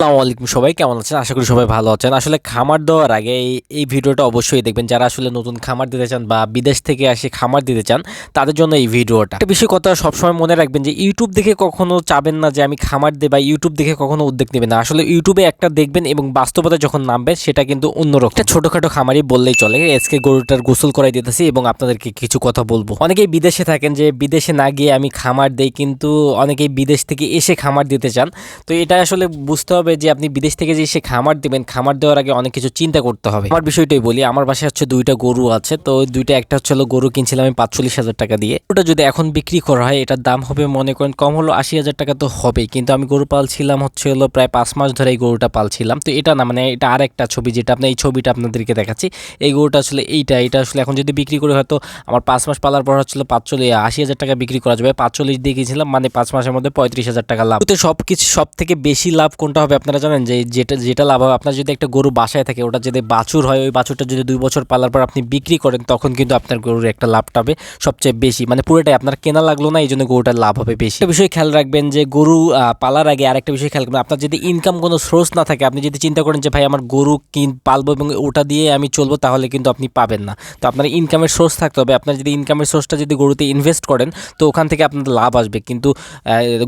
আসসালামু আলাইকুম সবাই, কেমন আছেন? আশা করি সবাই ভালো আছেন। আসলে খামার দেওয়ার আগে এই ভিডিওটা অবশ্যই দেখবেন। যারা আসলে নতুন খামার দিতে চান বা বিদেশ থেকে এসে খামার দিতে চান, তাদের জন্য এই ভিডিওটা। একটা বিষয় কথা সবসময় মনে রাখবেন যে ইউটিউব দেখে কখনো চাবেন না যে, আমি খামার দেই বা ইউটিউব দেখে কখনো উদ্যোগ নেবেন না। আসলে ইউটিউবে একটা দেখবেন এবং বাস্তবতা যখন নামবেন, সেটা কিন্তু অন্যরকম। একটা ছোটোখাটো খামারই বললেই চলে। আজকে গরুটার গোসল করাই দিতেছি এবং আপনাদেরকে কিছু কথা বলব। অনেকেই বিদেশে থাকেন যে, বিদেশে না গিয়ে আমি খামার দেই, কিন্তু অনেকেই বিদেশ থেকে এসে খামার দিতে চান। তো এটা আসলে বুঝতে হবে যে আপনি বিদেশ থেকে যে সে খামার দিবেন, খামার দেওয়ার আগে অনেক কিছু চিন্তা করতে হবে। আমার বিষয়টাই বলি, আমার বাসায় হচ্ছে দুইটা গরু আছে, তো দুইটা একটা হচ্ছে গরু কিনছিলাম আমি পাঁচচল্লিশ হাজার টাকা দিয়ে। ওটা যদি এখন বিক্রি করা হয়, এটার দাম হবে মনে করেন কম হলো আশি হাজার টাকা তো হবেই, কিন্তু আমি গরু পালছিলাম হচ্ছে হলো প্রায় পাঁচ মাস ধরে এই গরুটা পালছিলাম। তো এটা না মানে এটা আর একটা ছবি যেটা আপনার এই ছবিটা আপনাদেরকে দেখাচ্ছি। এই গরুটা আসলে এইটা, এটা আসলে এখন যদি বিক্রি করে হয়তো আমার পাঁচ মাস পালার পর হচ্ছিল পাঁচচল্লিশ আশি হাজার টাকা বিক্রি করা যাবে। পাঁচচল্লিশ দিয়ে গিয়েছিলাম মানে পাঁচ মাসের মধ্যে পঁয়ত্রিশ হাজার টাকা লাভ। তো সব কিছু সব থেকে বেশি লাভ কোনটা হবে? আপনারা জানেন যে যেটা যেটা লাভ হবে, আপনার যদি একটা গরু বাসায় থাকে, ওটা যদি বাছুর হয়, ওই বাছুরটা যদি দুই বছর পালার পর আপনি বিক্রি করেন, তখন কিন্তু আপনার গরুর একটা লাভটা হবে সবচেয়ে বেশি। মানে পুরোটাই আপনার কেনা লাগল না এই জন্য গরুটার লাভ হবে বেশি। একটা বিষয় খেয়াল রাখবেন যে গরু পালার আগে আরেকটা বিষয় খেয়াল রাখবেন, আপনার যদি ইনকাম কোনো সোর্স না থাকে, আপনি যদি চিন্তা করেন যে, ভাই, আমার গরু কিন, পালবো এবং ওটা দিয়ে আমি চলবো, তাহলে কিন্তু আপনি পাবেন না। তো আপনার ইনকামের সোর্স থাকতে হবে। আপনার যদি ইনকামের সোর্সটা যদি গরুতে ইনভেস্ট করেন, তো ওখান থেকে আপনার লাভ আসবে। কিন্তু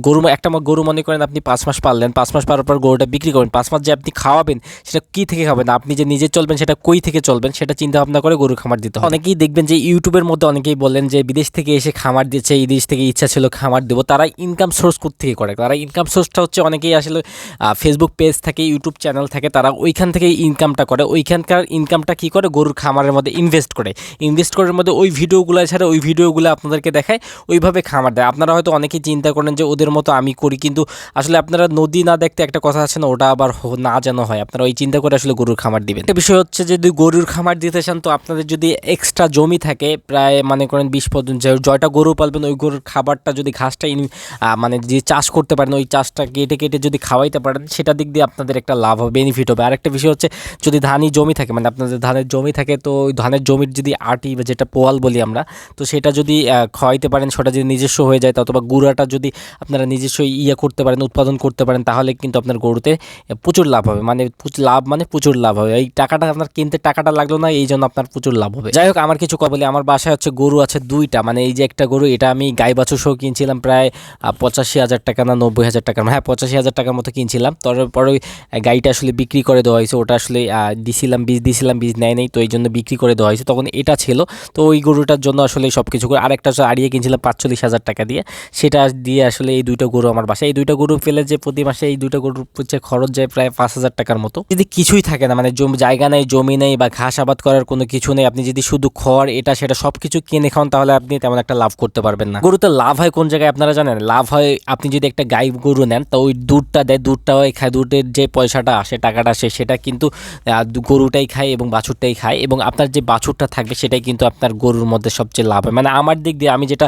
গরু, একটা গরু মনে করেন আপনি পাঁচ মাস পাললেন, পাঁচ মাস পাওয়ার পর গরুটা বিক্রি করবেন। পাঁচ মাস যে আপনি খাওয়াবেন, সেটা কী থেকে খাবেন? আপনি যে নিজে চলবেন, সেটা কই থেকে চলবেন? সেটা চিন্তা ভাবনা করে গরু খামার দিতে অনেকেই দেখবেন যে ইউটিউবের মধ্যে অনেকেই বলেন যে বিদেশ থেকে এসে খামার দিচ্ছে এই দেশ থেকে ইচ্ছা ছিল খামার দেবো। তারা ইনকাম সোর্স থেকে করে? তারা ইনকাম সোর্সটা হচ্ছে অনেকেই আসলে ফেসবুক পেজ থাকে ইউটিউব চ্যানেল থাকে, তারা ওইখান থেকে ইনকামটা করে। ওইখানকার ইনকামটা কি করে? গরুর খামারের মধ্যে ইনভেস্ট করে। ইনভেস্ট করার মধ্যে ওই ভিডিওগুলো ছাড়া ওই ভিডিওগুলো আপনাদেরকে দেখায়, ওইভাবে খামার দেয়। আপনারা হয়তো অনেকেই চিন্তা করেন যে ওদের মতো আমি করি, কিন্তু আসলে আপনারা নদী না দেখতে একটা কথা আছে না, ওটা আবার না যেন হয়। আপনারা ওই চিন্তা করে আসলে গরুর খামার দিবেন। একটা বিষয় হচ্ছে যদি গরুর খামার দিতে চান, তো আপনাদের যদি এক্সট্রা জমি থাকে, প্রায় মানে করেন বিশ পর্যন্ত জয়টা গরু পালবেন, ওই গরুর খাবারটা যদি ঘাসটা মানে যে চাষ করতে পারেন, ওই চাষটা কেটে কেটে যদি খাওয়াইতে পারেন, সেটা দিক দিয়ে আপনাদের একটা লাভ হবে বেনিফিট হবে। আরেকটা বিষয় হচ্ছে, যদি ধানই জমি থাকে মানে আপনাদের ধানের জমি থাকে, তো ওই ধানের জমির যদি আটি বা যেটা পোয়াল বলি আমরা, তো সেটা যদি খাওয়াইতে পারেন, সেটা যদি নিজস্ব হয়ে যায় অথবা গুঁড়াটা যদি আপনারা নিজস্ব ইয়ে করতে পারেন, উৎপাদন করতে পারেন, তাহলে কিন্তু আপনার গরুতে প্রচুর লাভ হবে। মানে লাভ মানে প্রচুর লাভ হবে। এই টাকাটা আপনার কিনতে টাকাটা লাগল না, এই জন্য আপনার প্রচুর লাভ হবে। যাই হোক, আমার কিছু কথা বলি। আমার বাসায় হচ্ছে গরু আছে দুইটা। মানে এই যে একটা গরু, এটা আমি গাই বাছুর সহ কিনছিলাম প্রায় পঁচাশি হাজার টাকা না নব্বই হাজার টাকা হ্যাঁ পঁচাশি হাজার টাকার মতো কিনছিলাম। তারপরে গাড়িটা আসলে বিক্রি করে দেওয়া হয়েছে। ওটা আসলে দিছিলাম, বীজ দিছিলাম, বীজ নেয় নেই, তো এই জন্য বিক্রি করে দেওয়া হয়েছে। তখন এটা ছিল। তো ওই গরুটার জন্য আসলে সব কিছু করে আরেকটা হচ্ছে আড়িয়ে কিনছিলাম পাঁচচল্লিশ হাজার টাকা দিয়ে। সেটা দিয়ে আসলে এই দুইটা গরু আমার বাসায়। এই দুইটা গরু ফেলে যে প্রতি মাসে এই দুইটা গরুর হচ্ছে খরচ যায় প্রায় পাঁচ হাজার টাকার মতো। যদি কিছুই থাকে না মানে জায়গা নেই, জমি নেই বা ঘাস আবাদ করার কোনো কিছু নেই, আপনি যদি শুধু খড়, এটা, সেটা সব কিছু কিনে খান, তাহলে আপনি তেমন একটা লাভ করতে পারবেন না। গরুতে লাভ হয় কোন জায়গায় আপনারা জানেন? লাভ হয় আপনি যদি একটা গাই গরু নেন, তো ওই দুধটা দেয়, দুধটা ওই খায়, দুধের যে পয়সাটা আসে, টাকাটা আসে, সেটা কিন্তু গরুটাই খায় এবং বাছুরটাই খায় এবং আপনার যে বাছুরটা থাকবে, সেটাই কিন্তু আপনার গরুর মধ্যে সবচেয়ে লাভ হয়। মানে আমার দিক দিয়ে আমি যেটা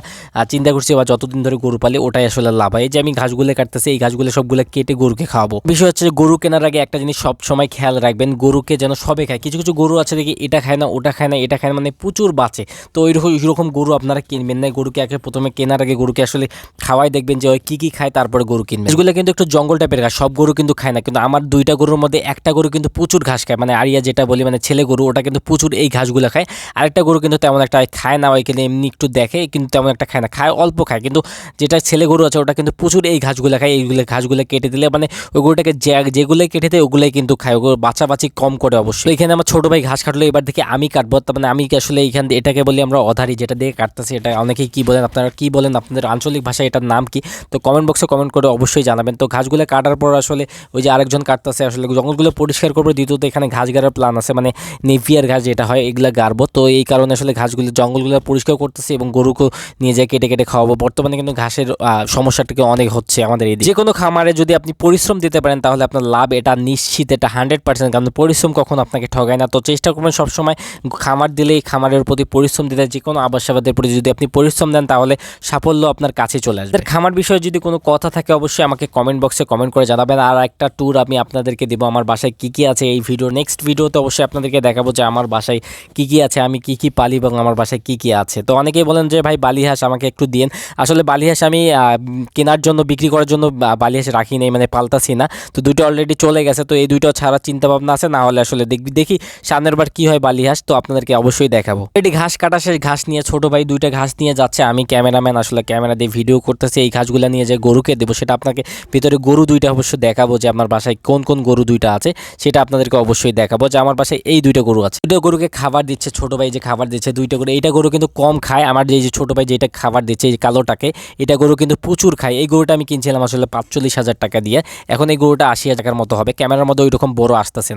চিন্তা করছি বা যতদিন ধরে গরু পালি, ওটাই আসলে লাভ হয়। এই যে আমি ঘাসগুলো কাটতেছি, এই ঘাসগুলো সবগুলো কেটে গরুকে খাওয়াবো। বিষয় হচ্ছে যে গরু কেনার আগে একটা জিনিস সব সময় খেয়াল রাখবেন, গরুকে যেন সবে খায়। কিছু কিছু গরু আছে দেখি এটা খায় না, ওটা খায় না, এটা খায় না মানে প্রচুর বাঁচে। তো ওইরকম ওইরকম গরু আপনারা কিনবেন না। গরুকে আগে প্রথমে কেনার আগে গরুকে আসলে খাওয়াই দেখবেন যে ওই কী কী খায়, তারপরে গরু কিনবেন। এগুলো কিন্তু একটু জঙ্গল টাইপের ঘাস সব গরু কিন্তু খায় না। কিন্তু আমার দুইটা গরুর মধ্যে একটা গরু কিন্তু প্রচুর ঘাস খায়। মানে আরিয়া যেটা বলি মানে ছেলে গরু, ওটা কিন্তু প্রচুর এই ঘাসগুলো খায়। আরেকটা গরু কিন্তু তেমন একটা খায় না, ওইখানে এমনি একটু দেখে, কিন্তু তেমন একটা খায় না। খায়, অল্প খায়। কিন্তু যেটা ছেলে গরু আছে, ওটা কিন্তু প্রচুর এই ঘাসগুলো খায়। এইগুলো ঘাসগুলো কেটে দিলে মানে ওই গরুটাকে যে- যেগুলোই কেটে দেয়, ওগুলোই কিন্তু খায়। ওগুলো বাঁচাবাচি কম করে অবশ্যই। এখানে আমার ছোট ভাই ঘাস কাটলো, এবার দেখি আমি কাটবো। তার মানে আমি আসলে এইখান দিয়ে এটাকে বলি আমরা অধারি, যেটা দিয়ে কাটতেছি, এটা অনেকেই কি বলেন? আপনারা কি বলেন? আপনাদের আঞ্চলিক ভাষায় এটার নাম কি? তো কমেন্ট বক্সে কমেন্ট করে অবশ্যই জানাবেন। তো ঘাসগুলো কাটার পর আসলে ওই যে আরেকজন কাটতেছে, আসলে জঙ্গলগুলো পরিষ্কার করব। দ্বিতীয়ত এখানে ঘাস গাড়ার প্ল্যান আছে মানে নেভিয়ার ঘাস যেটা হয়, এগুলো গাড়বো। তো এই কারণে আসলে ঘাসগুলো জঙ্গলগুলো পরিষ্কার করতেছি এবং গরুকে নিয়ে যায় কেটে কেটে খাওয়াবো। বর্তমানে কিন্তু ঘাসের সমস্যাটাকে অনেক হচ্ছে আমাদের এই যে কোনো খামারে যদি আপনি পরিশ্রম দিতে পারেন তাহলে আপনার লাভ এটা নিশ্চিত এটা হান্ড্রেড পার্সেন্ট কারণ পরিশ্রম কখনো আপনাকে ঠগায় না। তো চেষ্টা করবেন সবসময় খামার দিলেই খামারের প্রতি পরিশ্রম দিতে যে কোনো আবাসাবাদের প্রতি যদি আপনি পরিশ্রম দেন তাহলে সাফল্য আপনার কাছে চলে আসবে। খামার বিষয়ে যদি কোনো কথা থাকে অবশ্যই আমাকে কমেন্ট বক্সে কমেন্ট করে জানাবেন। আর একটা ট্যুর আমি আপনাদেরকে দেবো আমার বাসায় কী কী আছে এই ভিডিও নেক্সট ভিডিওতে অবশ্যই আপনাদেরকে দেখাবো যে আমার বাসায় কী কী আছে আমি কী কী পালি এবং আমার বাসায় কী কী আছে। তো অনেকেই বলেন যে ভাই বালি হাঁস আমাকে একটু দিন আসলে বালি হাঁস আমি কেনার জন্য বিক্রি করার জন্য বালি হাঁস রাখি নেই মানে পালতাছি না। তো দুইটা অলরেডি চলে গেছে, তো এই দুইটাও ছাড়া চিন্তা ভাবনা আছে, না হলে আসলে দেখবি। দেখি সামনের বার কি হয় বালি হাঁস তো আপনাদেরকে অবশ্যই দেখাবো। এটি ঘাস কাটা শেষ, ঘাস নিয়ে ছোট ভাই দুইটা ঘাস নিয়ে যাচ্ছে, আমি ক্যামেরাম্যান, আসলে ক্যামেরা দিয়ে ভিডিও করতেছি, এই ঘাসগুলো নিয়ে যে গরুকে দেবো, সেটা আপনাকে ভিতরে গরু দুইটা অবশ্যই দেখাবো যে আমার বাসায় কোন কোন গরু দুইটা আছে, সেটা আপনাদেরকে অবশ্যই দেখাবো যে আমার বাসায় এই দুইটা গরু আছে। দুটো গরুকে খাবার দিচ্ছে, ছোট ভাই যে খাবার দিচ্ছে দুইটা গরু, এইটা গরু কিন্তু কম খায়, আমার যে ছোট ভাই যেটা খাবার দিচ্ছে, এই কালোটাকে, এটা গরু কিন্তু প্রচুর খায়, এই গরুটা আমি কিনছিলাম আসলে পাঁচচল্লিশ হাজার টাকা দিয়ে, এখন এই গরুটা আশি হাজার মতো হবে। ক্যামেরার মধ্যে ওইরকম বড় আসতেছে